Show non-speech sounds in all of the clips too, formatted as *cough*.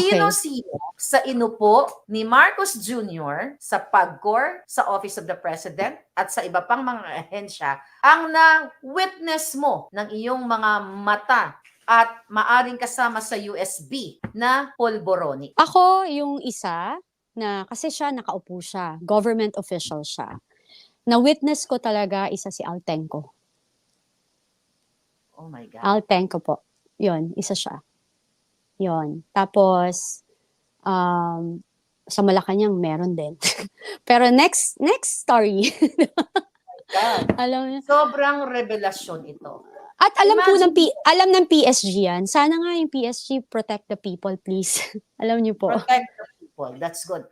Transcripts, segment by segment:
Sino-sino sa inupo ni Marcos Jr. sa PAGCOR, sa Office of the President, at sa iba pang mga ahensya ang na-witness mo ng iyong mga mata at maaring kasama sa USB na polboronic. Ako yung isa na kasi siya nakaupo siya, government official siya. Na witness ko talaga isa si Altenco. Oh my God. Altenco po. 'Yon, isa siya. 'Yon. Tapos um sa Malacanang meron din. *laughs* Pero next next story. God. *laughs* alam niyo. Sobrang revelasyon ito. At alam po Imagine- ng P- alam ng PSG yan. Sana nga yung PSG protect the people please. *laughs* alam niyo po. Protect the people. That's good.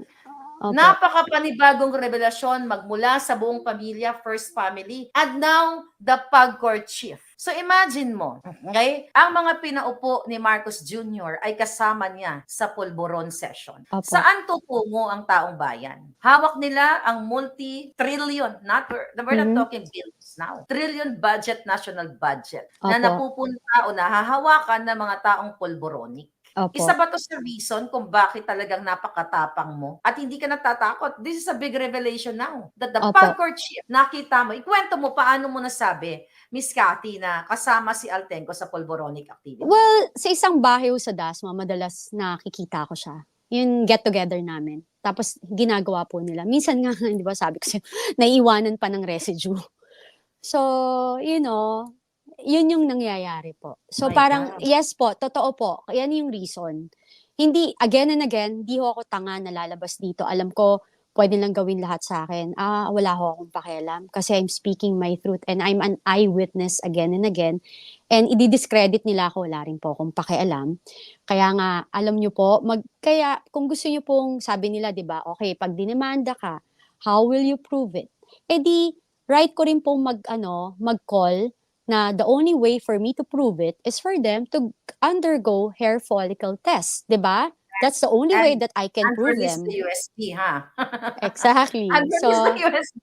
Opo. Napakapanibagong revelasyon magmula sa buong pamilya, first family, and now the PAGCOR chief. So imagine mo, okay? Ang mga pinaupo ni Marcos Jr. ay kasama niya sa Pulburon session. Opo. Saan tutungo ang taong bayan? Hawak nila ang multi-trillion, not we're, we're not talking billions now. Trillion budget, national budget na Opo. napupunta o nahahawakan ng mga taong pulboronic. Opo. Isa ba to sa reason kung bakit talagang napakatapang mo at hindi ka natatakot? This is a big revelation now. That the Opo. PAGCOR chief, nakita mo, ikwento mo paano mo nasabi, Miss Cathy, na kasama si Altenco sa pulboronic activity. Well, sa isang bahay sa Dasma, madalas nakikita ko siya. Yung get-together namin. Tapos, ginagawa po nila. Minsan nga, *laughs* di ba, sabi ko sa'yo, naiiwanan pa ng residue. So, you know, yun yung nangyayari po. So, My parang, God. yes po, totoo po. Yan yung reason. Hindi, again and again, di ho ako tanga na lalabas dito. Alam ko, pwede lang gawin lahat sa akin. Ah, wala ho akong pakialam. Kasi I'm speaking my truth and I'm an eyewitness again and again. And i-discredit nila ako, wala rin po akong pakialam. Kaya nga, alam nyo po, mag, kaya kung gusto nyo pong, sabi nila, di ba, okay, pag dinemanda ka, how will you prove it? Eh di, right ko rin pong mag, ano, mag-call na the only way for me to prove it is for them to undergo hair follicle test, di ba? That's the only way that I can And prove them. the USP, ha? *laughs* Exactly. And So, the USP.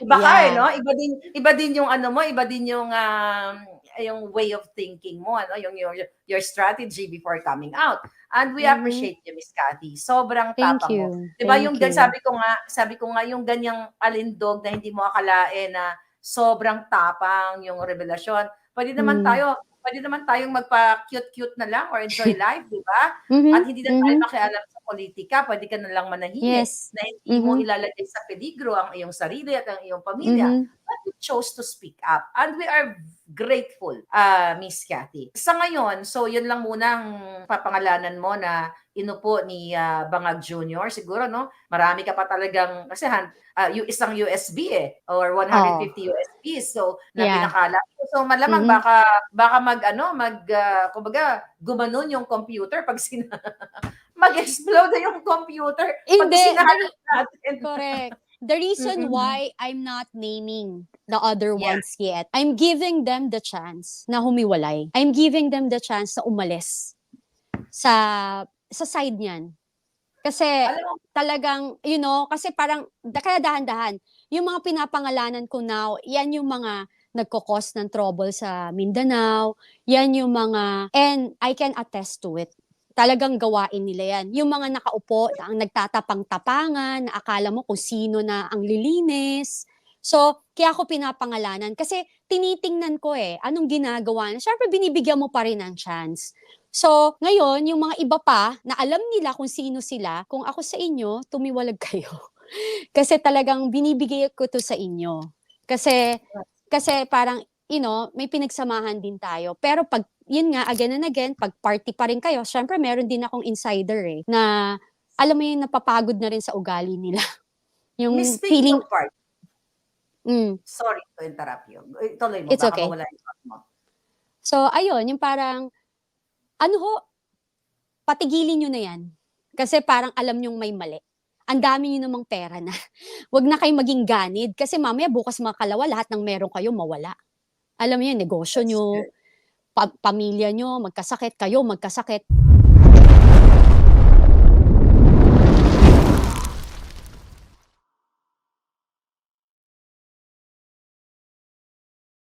Iba ka Yeah. eh, no? Iba din, iba din yung ano mo, iba din yung um, yung way of thinking mo, ano, yung your your strategy before coming out. And we Mhm. appreciate you, Miss Cathy. Sobrang thank tapang mo. you. 'Di ba yung you. sabi ko nga, sabi ko nga yung ganyang alindog na hindi mo akalain na sobrang tapang yung revelasyon. Pwede naman Mm. tayo, pwede naman tayong magpa-cute-cute na lang or enjoy *laughs* life, 'di ba? Mhm, At hindi na tayo mhm. makialam sa politika, pwede ka na lang manahimik Yes. na hindi mo Mhm. ilalagay sa peligro ang iyong sarili at ang iyong pamilya. Mhm. But you chose to speak up. And we are grateful, uh, Miss Cathy. Sa ngayon, so yun lang muna ang papangalanan mo na inupo ni ah, Bangag Jr. Siguro, no? Marami ka pa talagang, kasi han, ah, yung isang USB eh, or 150 USB. So, na Yeah. pinakala. So, malamang Mhm. baka, baka mag, ano, mag, ah, kumbaga, gumanon yung computer pag sina *laughs* mag-explode yung computer pag Hindi, sinaharap natin. Correct. The reason Mm-mm. why I'm not naming the other Yeah. ones yet, I'm giving them the chance na humiwalay. I'm giving them the chance na umalis sa sa side niyan. Kasi Alam talagang, you know, kasi parang, kaya dahan-dahan, yung mga pinapangalanan ko now, yan yung mga nagkakos ng trouble sa Mindanao, yan yung mga, and I can attest to it. Talagang gawain nila yan. Yung mga nakaupo, ang nagtatapang-tapangan, na akala mo kung sino na ang lilinis. So, kaya ako pinapangalanan. Kasi tinitingnan ko eh, anong ginagawa na. Siyempre, binibigyan mo pa rin ng chance. So, ngayon, yung mga iba pa, na alam nila kung sino sila, kung ako sa inyo, tumiwalag *laughs* kayo. kasi talagang binibigay ko to sa inyo. Kasi, kasi parang, you know, may pinagsamahan din tayo. Pero pag, yun nga, again and again, pag party pa rin kayo, syempre meron din akong insider eh, na, alam mo yung napapagod na rin sa ugali nila. *laughs* yung Miss feeling, of part, mm, sorry to interrupt you. Eh, Tuloy mo, It's baka okay. mawala yung thought mo. So, ayun, yung parang, ano ho, patigilin nyo na yan. Kasi parang alam nyong may mali. Ang dami nyo namang pera na. *laughs* Huwag na kayo maging ganid. Kasi mamaya bukas makalawa, lahat ng meron kayo mawala. Alam mo yun, negosyo That's nyo, good. Pa- pamilya nyo, magkasakit, kayo magkasakit.